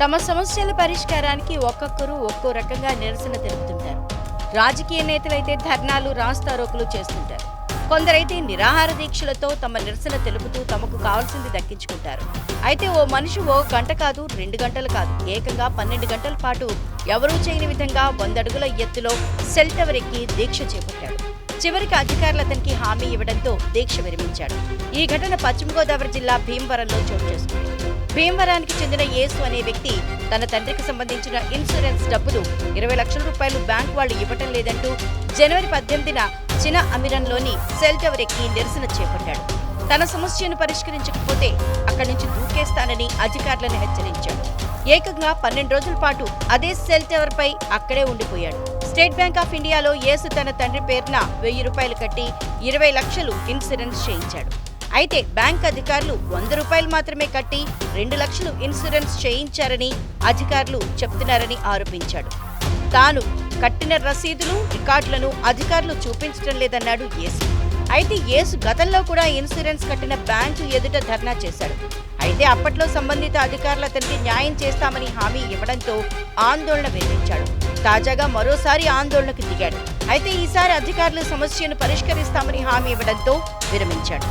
తమ సమస్యల పరిష్కారానికి ఒక్కొక్కరు ఒక్కో రకంగా నిరసన తెలుపుతుంటారు. రాజకీయ నేతలైతే ధర్నాలు రాస్తారోకులు చేస్తుంటారు. కొందరైతే నిరాహార దీక్షలతో తమ నిరసన తెలుపుతూ తమకు కావాల్సింది దక్కించుకుంటారు. అయితే ఓ మనిషి ఓ గంట కాదు రెండు గంటలు కాదు ఏకంగా పన్నెండు గంటల పాటు ఎవరూ చేయని విధంగా వందడుగుల ఎత్తులో సెల్ టవర్ ఎక్కి దీక్ష చేపట్టాడు. చివరికి అధికారులు అతనికి హామీ ఇవ్వడంతో దీక్ష విరమించాడు. ఈ ఘటన పశ్చిమ గోదావరి జిల్లా భీమవరంలో చోటు చేసుకుంది. భీమవరానికి చెందిన యేసు అనే వ్యక్తి తన తండ్రికి సంబంధించిన ఇన్సూరెన్స్ డబ్బులు ఇరవై లక్షల రూపాయలు బ్యాంక్ వాళ్ళు ఇవ్వటం లేదంటూ జనవరి పద్దెనిమిదిన చిన అమిరంలోని సెల్ టవర్ ఎక్కి నిరసన చేపట్టాడు. తన సమస్యను పరిష్కరించకపోతే అక్కడి నుంచి దూకేస్తానని అధికారులను హెచ్చరించాడు. ఏకంగా పన్నెండు రోజుల పాటు అదే సెల్ టవర్ పై అక్కడే ఉండిపోయాడు. స్టేట్ బ్యాంక్ ఆఫ్ ఇండియాలో యేసు తన తండ్రి పేరున వెయ్యి రూపాయలు కట్టి ఇరవై లక్షలు ఇన్సూరెన్స్ చేయించాడు. అయితే బ్యాంక్ అధికారులు వంద రూపాయలు మాత్రమే కట్టి రెండు లక్షలు ఇన్సూరెన్స్ చేయించారని అధికారులు చెప్తున్నారని ఆరోపించాడు. తాను కట్టిన రసీదులు రికార్డులను అధికారులు చూపించడం లేదన్నాడు యేసు. అయితే యేసు గతంలో కూడా ఇన్సూరెన్స్ కట్టిన బ్యాంకు ఎదుట ధర్నా చేశాడు. అయితే అప్పట్లో సంబంధిత అధికారులు అతనికి న్యాయం చేస్తామని హామీ ఇవ్వడంతో ఆందోళన విరమించాడు తాజాగా మరోసారి ఆందోళనకు దిగాడు. అయితే ఈసారి అధికారులు సమస్యను పరిష్కరిస్తామని హామీ ఇవ్వడంతో విరమించాడు.